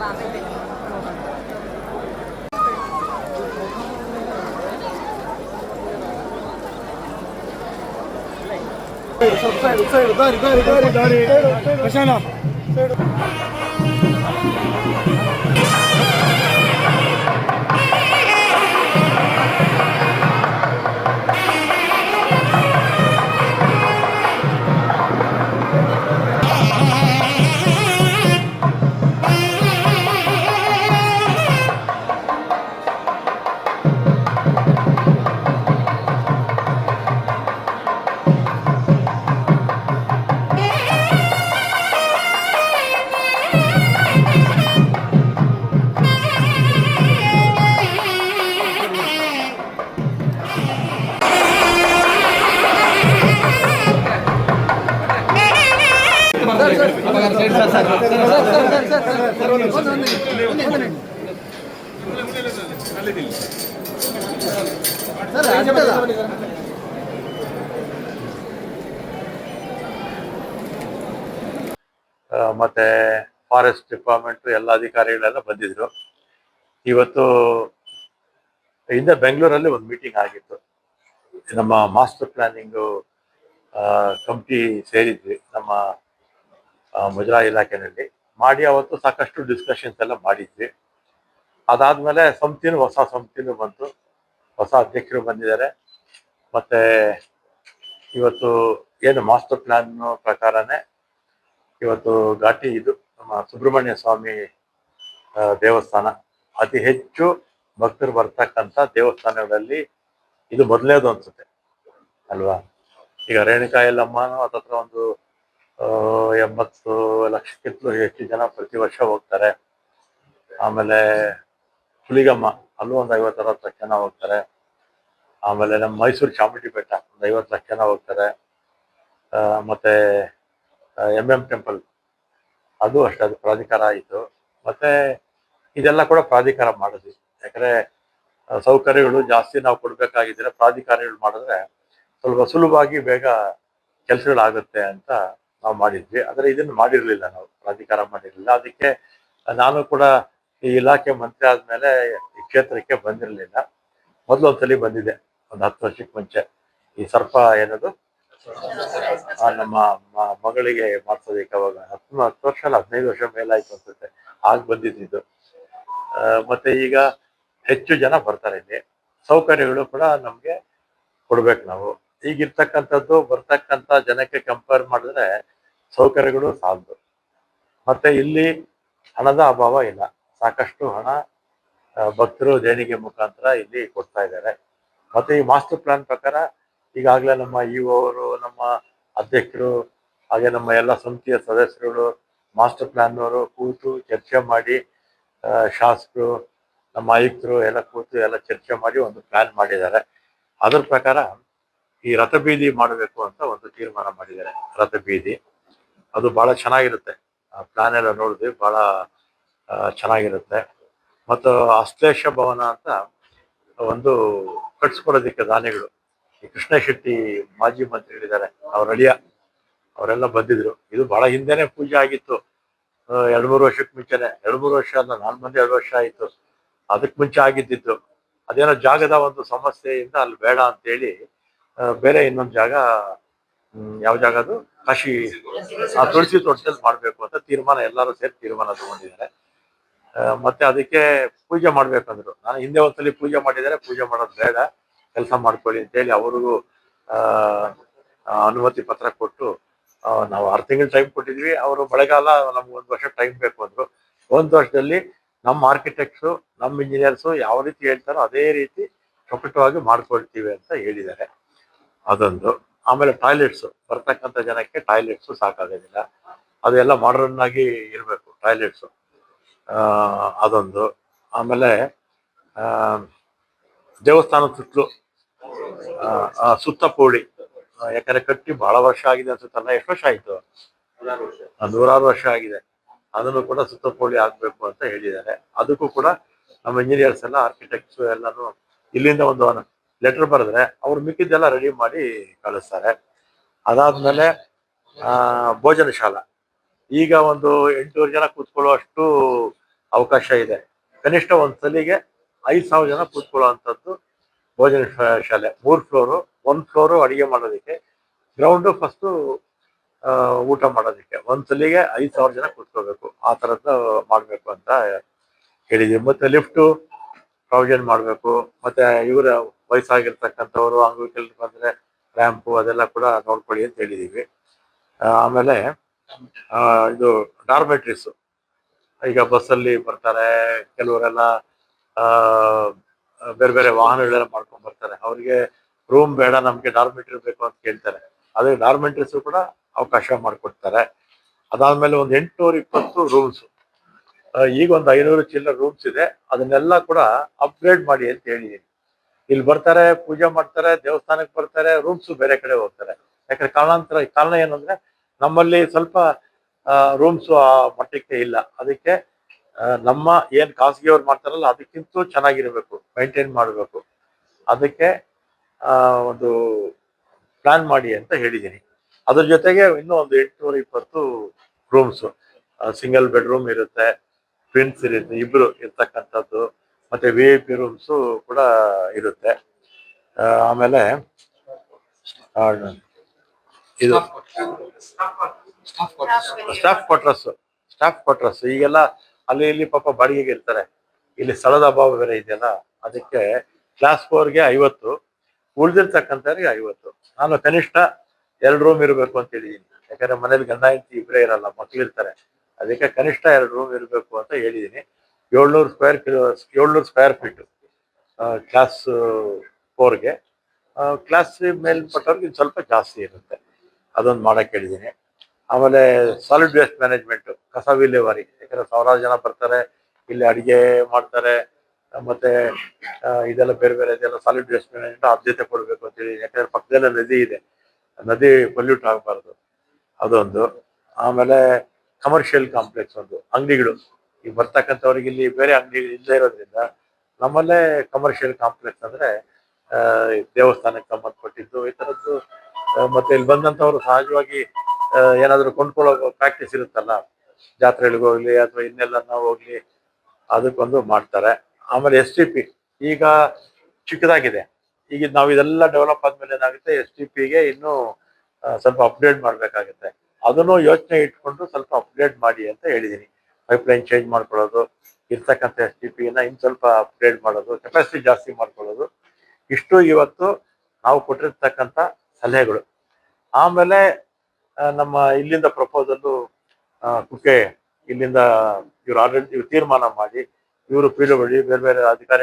บ้างไม่เป็นそうそうそうそうそうそうそうそうそうそうそう ಮತ್ತೆ forest department ಎಲ್ಲ ಅಧಿಕಾರಿಗಳೆಲ್ಲ ಬಂದಿದ್ರು. ಇವತ್ತು ಹಿಂದೆ ಬೆಂಗಳೂರಲ್ಲಿ ಒಂದು ಮೀಟಿಂಗ್ ಆಗಿತ್ತು. ನಮ್ಮ ಮಾಸ್ಟರ್ ಪ್ಲಾನಿಂಗು ಕಮಿಟಿ ಸೇರಿದ್ವಿ. ನಮ್ಮ ಆ, ಮುಜರಾಯಿ ಇಲಾಖೆನಲ್ಲಿ ಮಾಡಿ ಅವತ್ತು ಸಾಕಷ್ಟು ಡಿಸ್ಕಷನ್ಸ್ ಎಲ್ಲ ಮಾಡಿದ್ವಿ. ಅದಾದ್ಮೇಲೆ ಸಂಸ್ಥೆನೂ ಹೊಸ ಸಂಸ್ಥೆನೂ ಬಂತು. ಹೊಸ ಅಧ್ಯಕ್ಷರು ಬಂದಿದ್ದಾರೆ. ಮತ್ತೆ ಇವತ್ತು ಏನು ಮಾಸ್ಟರ್ ಪ್ಲಾನ್ ಪ್ರಕಾರನೇ ಇವತ್ತು ಘಾಟಿ ಇದು ನಮ್ಮ ಸುಬ್ರಹ್ಮಣ್ಯ ಸ್ವಾಮಿ ದೇವಸ್ಥಾನ. ಅತಿ ಹೆಚ್ಚು ಭಕ್ತರು ಬರ್ತಕ್ಕಂಥ ದೇವಸ್ಥಾನಗಳಲ್ಲಿ ಇದು ಮೊದಲನೇದು ಅನ್ಸುತ್ತೆ. ಅಲ್ವಾ? ಈಗ ರೇಣುಕಾ ಯಲ್ಲಮ್ಮನೂ ಹತ್ರ ಒಂದು ಎಂಬತ್ತು ಲಕ್ಷಕ್ಕಿಂತಲೂ ಹೆಚ್ಚು ಜನ ಪ್ರತಿ ವರ್ಷ ಹೋಗ್ತಾರೆ. ಆಮೇಲೆ ಹುಲಿಗಮ್ಮ, ಅಲ್ಲೂ ಒಂದು ಐವತ್ತು ಅರವತ್ತು ಲಕ್ಷ ಜನ ಹೋಗ್ತಾರೆ. ಆಮೇಲೆ ನಮ್ಮ ಮೈಸೂರು ಚಾಮುಂಡಿ ಬೆಟ್ಟ, ಒಂದು ಐವತ್ತು ಲಕ್ಷ ಜನ ಹೋಗ್ತಾರೆ. ಮತ್ತೆ ಎಂ ಎಂ ಟೆಂಪಲ್, ಅದು ಅಷ್ಟೇ, ಅದು ಪ್ರಾಧಿಕಾರ ಆಯಿತು. ಮತ್ತೆ ಇದೆಲ್ಲ ಕೂಡ ಪ್ರಾಧಿಕಾರ ಮಾಡಿದ್ವಿ. ಯಾಕಂದ್ರೆ ಸೌಕರ್ಯಗಳು ಜಾಸ್ತಿ ನಾವು ಕೊಡ್ಬೇಕಾಗಿದ್ರೆ ಪ್ರಾಧಿಕಾರಗಳು ಮಾಡಿದ್ರೆ ಸ್ವಲ್ಪ ಸುಲಭವಾಗಿ ಬೇಗ ಕೆಲಸಗಳಾಗುತ್ತೆ ಅಂತ ನಾವು ಮಾಡಿದ್ವಿ. ಆದರೆ ಇದನ್ನು ಮಾಡಿರಲಿಲ್ಲ ನಾವು. ಪ್ರಾಧಿಕಾರ ಮಾಡಿರಲಿಲ್ಲ. ಅದಕ್ಕೆ ನಾನು ಕೂಡ ಈ ಇಲಾಖೆ ಮಂತ್ರಿ ಆದಮೇಲೆ ಈ ಕ್ಷೇತ್ರಕ್ಕೆ ಬಂದಿರಲಿಲ್ಲ. ಮೊದಲು ಒಂದ್ಸಲಿ ಬಂದಿದೆ. ಒಂದು ಹತ್ತು ವರ್ಷಕ್ಕೆ ಮುಂಚೆ. ಈ ಸರ್ಪ ಏನದು? ನಮ್ಮ ಮಗಳಿಗೆ ಮಾಡ್ಸೋದಕ್ಕೆ ಅವಾಗ ಹತ್ತು ಹತ್ತು ವರ್ಷ ಅಲ್ಲ, ಹದಿನೈದು ವರ್ಷ ಮೇಲಾಯ್ತು ಅನ್ಸುತ್ತೆ. ಆಗ ಬಂದಿದ್ದು ಮತ್ತೆ ಈಗ ಹೆಚ್ಚು ಜನ ಬರ್ತಾರೆ ಇಲ್ಲಿ. ಸೌಕರ್ಯಗಳು ಕೂಡ ನಮ್ಗೆ ಕೊಡ್ಬೇಕು ನಾವು. ಈಗಿರ್ತಕ್ಕಂಥದ್ದು ಬರ್ತಕ್ಕಂಥ ಜನಕ್ಕೆ ಕಂಪೇರ್ ಮಾಡಿದ್ರೆ ಸೌಕರ್ಯಗಳು ಸಾಲದು. ಮತ್ತೆ ಇಲ್ಲಿ ಹಣದ ಅಭಾವ ಇಲ್ಲ. ಸಾಕಷ್ಟು ಹಣ ಭಕ್ತರು ದೇಣಿಗೆ ಮುಖಾಂತರ ಇಲ್ಲಿ ಕೊಡ್ತಾ ಇದ್ದಾರೆ. ಮತ್ತೆ ಈ ಮಾಸ್ಟರ್ ಪ್ಲಾನ್ ಪ್ರಕಾರ ಈಗಾಗಲೇ ನಮ್ಮ ಇ ಅವರು, ನಮ್ಮ ಅಧ್ಯಕ್ಷರು, ಹಾಗೆ ನಮ್ಮ ಎಲ್ಲ ಸಮಿತಿಯ ಸದಸ್ಯರುಗಳು ಮಾಸ್ಟರ್ ಪ್ಲಾನ್ ಅವರು ಕೂತು ಚರ್ಚೆ ಮಾಡಿ ಶಾಸಕರು, ನಮ್ಮ ಆಯುಕ್ತರು ಎಲ್ಲ ಕೂತು ಎಲ್ಲ ಚರ್ಚೆ ಮಾಡಿ ಒಂದು ಪ್ಲಾನ್ ಮಾಡಿದ್ದಾರೆ. ಅದ್ರ ಪ್ರಕಾರ ಈ ರಥಬೀದಿ ಮಾಡಬೇಕು ಅಂತ ಒಂದು ತೀರ್ಮಾನ ಮಾಡಿದ್ದಾರೆ. ರಥಬೀದಿ, ಅದು ಬಹಳ ಚೆನ್ನಾಗಿರುತ್ತೆ. ಆ ಪ್ಲಾನ್ ಎಲ್ಲ ನೋಡಿದ್ವಿ ಬಹಳ ಚೆನ್ನಾಗಿರುತ್ತೆ. ಮತ್ತು ಅಶ್ಲೇಷ ಭವನ ಅಂತ ಒಂದು ಕಟ್ಸ್ಕೊಳ್ಳೋದಿಕ್ಕೆ ದಾನಿಗಳು. ಈ ಕೃಷ್ಣ ಶೆಟ್ಟಿ ಮಾಜಿ ಮಂತ್ರಿಗಳಿದ್ದಾರೆ ಅವ್ರ ಅಳಿಯ, ಅವರೆಲ್ಲ ಬಂದಿದ್ರು. ಇದು ಬಹಳ ಹಿಂದೆನೆ ಪೂಜೆ ಆಗಿತ್ತು. ಎರಡು ಮೂರು ವರ್ಷಕ್ಕೆ ಮುಂಚೆನೆ. ಎರಡು ಮೂರು ವರ್ಷ ಅಲ್ಲ ನಾನ್ ಮಂದಿ ಎರಡು ವರ್ಷ ಆಯಿತು. ಅದಕ್ಕೆ ಮುಂಚೆ ಆಗಿದ್ದಿದ್ದು. ಅದೇನೋ ಜಾಗದ ಒಂದು ಸಮಸ್ಯೆಯಿಂದ ಅಲ್ಲಿ ಬೇಡ ಅಂತೇಳಿ ಬೇರೆ ಇನ್ನೊಂದು ಜಾಗ ಯಾವ ಜಾಗ ಅದು? ಕಾಶಿ, ಆ ತುಳಸಿ ತೋಟದಲ್ಲಿ ಮಾಡ್ಬೇಕು ಅಂತ ತೀರ್ಮಾನ, ಎಲ್ಲರೂ ಸೇರಿ ತೀರ್ಮಾನ ತಗೊಂಡಿದ್ದಾರೆ. ಮತ್ತೆ ಅದಕ್ಕೆ ಪೂಜೆ ಮಾಡ್ಬೇಕಂದ್ರು. ನಾನು ಹಿಂದೆ ಒಂದ್ಸಲಿ ಪೂಜೆ ಮಾಡಿದರೆ ಪೂಜೆ ಮಾಡೋದು ಬೇಡ. ಕೆಲಸ ಮಾಡ್ಕೊಳ್ಳಿ ಅಂತೇಳಿ ಅವ್ರಿಗೂ ಅನುಮತಿ ಪತ್ರ ಕೊಟ್ಟು ನಾವು ಆರು ತಿಂಗಳು ಟೈಮ್ ಕೊಟ್ಟಿದ್ವಿ. ಅವರು ಮಳೆಗಾಲ ನಮ್ಗೆ ಒಂದು ವರ್ಷ ಟೈಮ್ ಬೇಕು ಅಂದ್ರು. ಒಂದು ವರ್ಷದಲ್ಲಿ ನಮ್ಮ ಆರ್ಕಿಟೆಕ್ಟ್ಸು ನಮ್ಮ ಇಂಜಿನಿಯರ್ಸು ಯಾವ ರೀತಿ ಹೇಳ್ತಾರೋ ಅದೇ ರೀತಿ ಪ್ರಕಟವಾಗಿ ಮಾಡ್ಕೊಳ್ತೀವಿ ಅಂತ ಹೇಳಿದ್ದಾರೆ. ಅದೊಂದು. ಆಮೇಲೆ ಟಾಯ್ಲೆಟ್ಸ್ ಬರ್ತಕ್ಕಂಥ ಜನಕ್ಕೆ ಟಾಯ್ಲೆಟ್ಸು ಸಾಕಾಗೋದಿಲ್ಲ. ಅದೆಲ್ಲ ಮಾಡರ್ನ್ ಆಗಿ ಇರಬೇಕು ಟಾಯ್ಲೆಟ್ಸು ಅದೊಂದು. ಆಮೇಲೆ ಆ, ದೇವಸ್ಥಾನದ ಸುತ್ತಲೂ ಸುತ್ತ ಪೋಳಿ ಯಾಕಂದ್ರೆ ಕಟ್ಟಿ ಬಹಳ ವರ್ಷ ಆಗಿದೆ ಅನ್ಸುತ್ತಲ್ಲ ಎಷ್ಟು ವರ್ಷ ಆಯ್ತು? ನೂರಾರು ವರ್ಷ ಆಗಿದೆ. ಅದನ್ನು ಕೂಡ ಸುತ್ತ ಪೋಳಿ ಆಗ್ಬೇಕು ಅಂತ ಹೇಳಿದ್ದಾರೆ. ಅದಕ್ಕೂ ಕೂಡ ನಮ್ಮ ಇಂಜಿನಿಯರ್ಸ್ ಎಲ್ಲ ಆರ್ಕಿಟೆಕ್ಟ್ಸ್ ಎಲ್ಲಾನು ಇಲ್ಲಿಂದ ಒಂದು ಲೆಟರ್ ಬರೆದ್ರೆ ಅವ್ರು ಮಿಕ್ಕಿದ್ದೆಲ್ಲ ರೆಡಿ ಮಾಡಿ ಕಳಿಸ್ತಾರೆ. ಅದಾದ್ಮೇಲೆ ಭೋಜನ ಶಾಲಾ. ಈಗ ಒಂದು ಎಂಟೂರು ಜನ ಕೂತ್ಕೊಳ್ಳುವಷ್ಟು ಅವಕಾಶ ಇದೆ. ಕನಿಷ್ಠ ಒಂದು ಸಲಿಗೆ ಐದು ಸಾವಿರ ಜನ ಕೂತ್ಕೊಳ್ಳುವಂಥದ್ದು ಭೋಜನ ಶಾಲೆ. ಮೂರು ಫ್ಲೋರು, ಒಂದು ಫ್ಲೋರು ಅಡಿಗೆ ಮಾಡೋದಕ್ಕೆ ಗ್ರೌಂಡು ಫಸ್ಟು ಊಟ ಮಾಡೋದಕ್ಕೆ. ಒಂದು ಸಲಿಗೆ ಐದು ಸಾವಿರ ಜನ ಕೂತ್ಕೋಬೇಕು ಆ ಥರದ್ದು ಮಾಡಬೇಕು ಅಂತ ಹೇಳಿದ್ದೀವಿ. ಮತ್ತೆ ಲಿಫ್ಟು ಪ್ರಾವಿಷನ್ ಮಾಡಬೇಕು. ಮತ್ತೆ ಇವರ ವಯಸ್ಸಾಗಿರ್ತಕ್ಕಂಥವ್ರು ಅಂಗವಿಕಲ್ ಬಂದ್ರೆ ರ್ಯಾಂಪು ಅದೆಲ್ಲ ಕೂಡ ನೋಡ್ಕೊಳ್ಳಿ ಅಂತ ಹೇಳಿದೀವಿ. ಆಮೇಲೆ ಇದು ಡಾರ್ಮೆಟ್ರೀಸು ಈಗ ಬಸ್ಸಲ್ಲಿ ಬರ್ತಾರೆ, ಕೆಲವರೆಲ್ಲ ಬೇರೆ ಬೇರೆ ವಾಹನಗಳೆಲ್ಲ ಮಾಡ್ಕೊಂಡು ಬರ್ತಾರೆ. ಅವರಿಗೆ ರೂಮ್ ಬೇಡ, ನಮಗೆ ಡಾರ್ಮೆಟ್ರಿ ಬೇಕು ಅಂತ ಕೇಳ್ತಾರೆ. ಅದೇ ಡಾರ್ಮೆಟ್ರೀಸ್ ಕೂಡ ಅವಕಾಶ ಮಾಡಿಕೊಡ್ತಾರೆ. ಅದಾದ್ಮೇಲೆ ಒಂದು ಎಂಟುನೂರ ಇಪ್ಪತ್ತು ರೂಮ್ಸ್ ಈಗ ಒಂದು ಐನೂರು ಚಿಲ್ಲರ್ ರೂಮ್ಸ್ ಇದೆ. ಅದನ್ನೆಲ್ಲ ಕೂಡ ಅಪ್ಗ್ರೇಡ್ ಮಾಡಿ ಅಂತ ಹೇಳಿದ್ದೀನಿ ಇಲ್ಲಿ ಬರ್ತಾರೆ, ಪೂಜೆ ಮಾಡ್ತಾರೆ, ದೇವಸ್ಥಾನಕ್ಕೆ ಬರ್ತಾರೆ ರೂಮ್ಸ್ ಬೇರೆ ಕಡೆ ಹೋಗ್ತಾರೆ. ಯಾಕಂದ್ರೆ ಕಾರಣಾಂತರ, ಕಾರಣ ಏನಂದ್ರೆ ನಮ್ಮಲ್ಲಿ ಸ್ವಲ್ಪ ರೂಮ್ಸ್ ಆ ಮಟ್ಟಕ್ಕೆ ಇಲ್ಲ. ಅದಕ್ಕೆ ನಮ್ಮ ಏನ್ ಖಾಸಗಿಯವ್ರು ಮಾಡ್ತಾರಲ್ಲ, ಅದಕ್ಕಿಂತ ಚೆನ್ನಾಗಿರ್ಬೇಕು ಮೈಂಟೈನ್ ಮಾಡಬೇಕು. ಅದಕ್ಕೆ ಒಂದು ಪ್ಲಾನ್ ಮಾಡಿ ಅಂತ ಹೇಳಿದ್ದೀನಿ ಅದ್ರ ಜೊತೆಗೆ ಇನ್ನೂ ಒಂದು ಎಂಟುನೂರ ಇಪ್ಪತ್ತು ರೂಮ್ಸ್ ಸಿಂಗಲ್ ಬೆಡ್ರೂಮ್ ಇರುತ್ತೆ. ಟ್ವಿನ್ಸ್ ಇರುತ್ತೆ ಇಬ್ರು ಇರ್ತಕ್ಕಂಥದ್ದು ಮತ್ತೆ ವಿ ಐ ಪಿ ರೂಮ್ಸು ಕೂಡ ಇರುತ್ತೆ. ಆ, ಆಮೇಲೆ ಇದು ಸ್ಟಾಫ್ ಕ್ವಾರ್ಟರ್ಸ್ ಸ್ಟಾಫ್ ಕ್ವಾರ್ಟರ್ಸ್ ಈಗೆಲ್ಲ ಅಲ್ಲಿ ಇಲ್ಲಿ ಪಾಪ ಬಾಡಿಗೆಗೆ ಇರ್ತಾರೆ. ಇಲ್ಲಿ ಸ್ಥಳದ ಅಭಾವ ಬೇರೆ ಇದೆಯಲ್ಲ ಅದಕ್ಕೆ ಕ್ಲಾಸ್ ಫೋರ್ಗೆ ಐವತ್ತು ಉಳಿದಿರ್ತಕ್ಕಂಥವ್ರಿಗೆ ಐವತ್ತು. ನಾನು ಕನಿಷ್ಠ ಎರಡು ರೂಮ್ ಇರಬೇಕು ಅಂತ ಹೇಳಿದ್ದೀನಿ ಯಾಕಂದ್ರೆ ಮನೇಲಿ ಗಂಡ ಹೆಂಡತಿ ಇಬ್ಬರೇ ಇರಲ್ಲ ಮಕ್ಳು ಇರ್ತಾರೆ ಅದಕ್ಕೆ ಕನಿಷ್ಠ ಎರಡು ರೂಮ್ ಇರಬೇಕು ಅಂತ ಹೇಳಿದ್ದೀನಿ. ಏಳ್ನೂರು ಸ್ಕ್ವೇರ್ ಕಿಲೋ ಏಳ್ನೂರು ಸ್ಕ್ವೇರ್ ಫೀಟ್ ಕ್ಲಾಸ್ ಫೋರ್ಗೆ ಕ್ಲಾಸ್ ಮೇಲ್ಪಟ್ಟವ್ರಿಗೆ ಇನ್ನು ಸ್ವಲ್ಪ ಜಾಸ್ತಿ ಇರುತ್ತೆ. ಅದೊಂದು ಮಾಡೋಕ್ಕೆ ಹೇಳಿದ್ದೀನಿ. ಆಮೇಲೆ ಸಾಲಿಡ್ ವೇಸ್ಟ್ ಮ್ಯಾನೇಜ್ಮೆಂಟು ಕಸ ವಿಲೇವಾರಿ, ಯಾಕಂದರೆ ಸಾವಿರಾರು ಜನ ಬರ್ತಾರೆ, ಇಲ್ಲಿ ಅಡುಗೆ ಮಾಡ್ತಾರೆ, ಮತ್ತು ಇದೆಲ್ಲ ಬೇರೆ ಬೇರೆ ಇದೆಲ್ಲ ಸಾಲಿಡ್ ವೇಸ್ಟ್ ಮ್ಯಾನೇಜ್ಮೆಂಟ್ ಆದ್ಯತೆ ಕೊಡಬೇಕು ಅಂತೇಳಿ ಯಾಕಂದ್ರೆ ಪಕ್ಕದಲ್ಲೇ ನದಿ ಇದೆ. ನದಿ ಪೊಲ್ಯೂಟ್ ಆಗಬಾರ್ದು. ಅದೊಂದು. ಆಮೇಲೆ ಕಮರ್ಷಿಯಲ್ ಕಾಂಪ್ಲೆಕ್ಸ್ ಒಂದು, ಅಂಗಡಿಗಳು. ಈಗ ಬರ್ತಕ್ಕಂಥವ್ರಿಗೆ ಇಲ್ಲಿ ಬೇರೆ ಅಂಗಡಿ ಇಲ್ಲದೆ ಇರೋದ್ರಿಂದ ನಮ್ಮಲ್ಲೇ ಕಮರ್ಷಿಯಲ್ ಕಾಂಪ್ಲೆಕ್ಸ್ ಅಂದ್ರೆ ದೇವಸ್ಥಾನಕ್ಕೆ ಸಂಬಂಧಪಟ್ಟಿದ್ದು, ಈ ಥರದ್ದು ಮತ್ತೆ ಇಲ್ಲಿ ಬಂದಂಥವ್ರು ಸಹಜವಾಗಿ ಏನಾದರೂ ಏನಾದ್ರು ಕೊಂಡ್ಕೊಳ್ಳೋ ಪ್ರಾಕ್ಟೀಸ್ ಇರುತ್ತಲ್ಲ, ಜಾತ್ರೆಗಳಿಗೆ ಹೋಗ್ಲಿ ಅಥವಾ ಇನ್ನೆಲ್ಲ ನಾವು ಹೋಗ್ಲಿ, ಅದಕ್ಕೊಂದು ಮಾಡ್ತಾರೆ. ಆಮೇಲೆ ಎಸ್ ಟಿ ಪಿ ಈಗ ಚಿಕ್ಕದಾಗಿದೆ. ಈಗ ನಾವು ಇದೆಲ್ಲ ಡೆವಲಪ್ ಆದ್ಮೇಲೆ ಏನಾಗುತ್ತೆ ಎಸ್ ಟಿ ಪಿಗೆ ಇನ್ನೂ ಸ್ವಲ್ಪ ಅಪ್ಡೇಟ್ ಮಾಡಬೇಕಾಗುತ್ತೆ. ಅದನ್ನು ಯೋಚನೆ ಇಟ್ಕೊಂಡು ಸ್ವಲ್ಪ ಅಪ್ಗ್ರೇಡ್ ಮಾಡಿ ಅಂತ ಹೇಳಿದ್ದೀನಿ ಪೈಪ್ ಲೈನ್ ಚೇಂಜ್ ಮಾಡ್ಕೊಳ್ಳೋದು, ಇರ್ತಕ್ಕಂಥ ಎಸ್ ಟಿ ಪಿನ ಇನ್ನು ಸ್ವಲ್ಪ ಅಪ್ಗ್ರೇಡ್ ಮಾಡೋದು ಕೆಪಾಸಿಟಿ ಜಾಸ್ತಿ ಮಾಡ್ಕೊಳ್ಳೋದು. ಇಷ್ಟು ಇವತ್ತು ನಾವು ಕೊಟ್ಟಿರ್ತಕ್ಕಂಥ ಸಲಹೆಗಳು. ಆಮೇಲೆ ನಮ್ಮ ಇಲ್ಲಿಂದ ಪ್ರಪೋಸಲ್ಲು ಕುಕ್ಕೆ ಇಲ್ಲಿಂದ ಇವರು ಆಡಳಿತ, ಇವ್ರು ತೀರ್ಮಾನ ಮಾಡಿ, ಇವರು ಪಿ ಡಬ್ಲ್ಯೂ ಬೇರೆ ಬೇರೆ ಅಧಿಕಾರಿ